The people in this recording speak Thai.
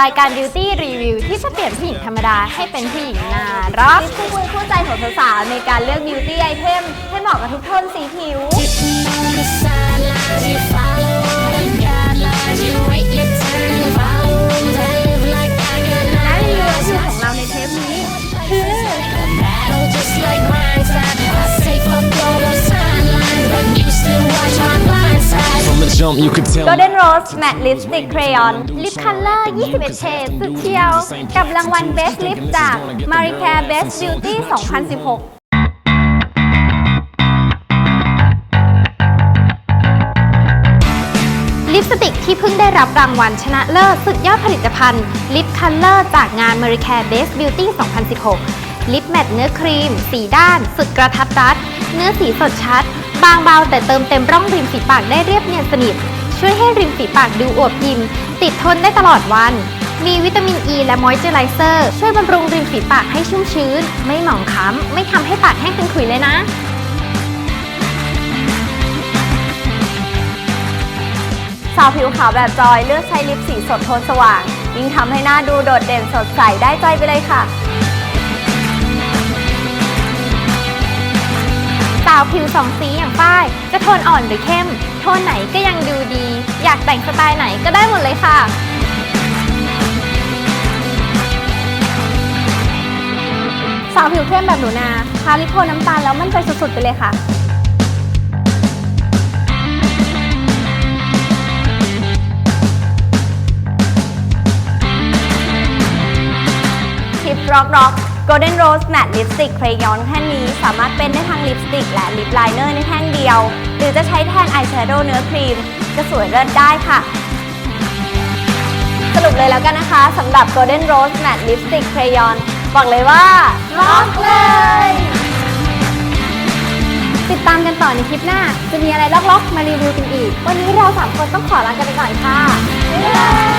รายการ Beauty Review ที่จะเปลี่ยนผู้หญิงธรรมดาให้เป็นผู้หญิงน่ารัก คู่คือมือคู่ใจของสาวๆในการเลือก beauty item ให้เหมาะกับทุกโทนสีผิว on the sidelines, you follow Golden Rose Matte Lipstick Crayon Lip Color 21เฉดสุดเชียว กับรางวัล Best Lip จาก Maricare Best Beauty 2016ลิปสติกที่เพิ่งได้รับรางวัลชนะเลิศสุดยอดผลิตภัณฑ์ Lip Color จากงาน m a r i c a r e Best Beauty 2016 ลิปแมตต์เนื้อครีม สีด้าน สุดกระทัดรัด เนื้อสีสดชัด บางเบาแต่เติมเต็มร่องริมฝีปากได้เรียบเนียนสนิท ช่วยให้ริมฝีปากดูอวบอิ่มติดทนได้ตลอดวัน มีวิตามินอ e ีและมอยเจอไรเซอร์ช่วยบำรุงริมฝีปากให้ชุ่มชื้น ไม่หมองคล้ำ ไม่ทำให้ปากแห้งเป็นขุยเลยนะสาวผิวขาวแบบจอยเลือกใช้ลิปสีสดโทนสว่าง ยิ่งทำให้หน้าดูโดดเด่นสดใสได้ใจไปเลยค่ะาวผิวสองสีอย่างฝ้าย จะโทนอ่อนหรือเข้ม โทนไหนก็ยังดูดี อยากแต่งสไตล์ไหนก็ได้หมดเลยค่ะ สาวผิวเข้มแบบหนูนาทาลิปโทนน้ำตาลแล้วมั่นใจสุดๆไปเลยค่ะทิปร็อกร็อก Golden Rose Matte Lipstick Crayon แท่งนี้สามารถเป็นได้ทั้งลิปสติกและลิปไลเนอร์ในแท่งเดียว หรือจะใช้แทนอายแชโดว์เนื้อครีมจะสวยเลิศได้ค่ะ สรุปเลยแล้วกันนะคะสำหรับ Golden Rose Matte Lipstick Crayon บอกเลยว่าล็อกเลย ติดตามกันต่อในคลิปหน้า จะมีอะไรล็อกๆ มารีวิวกันอีก วันนี้เราสามคนต้องขอลากันไปก่อนค่ะบ๊ายบาย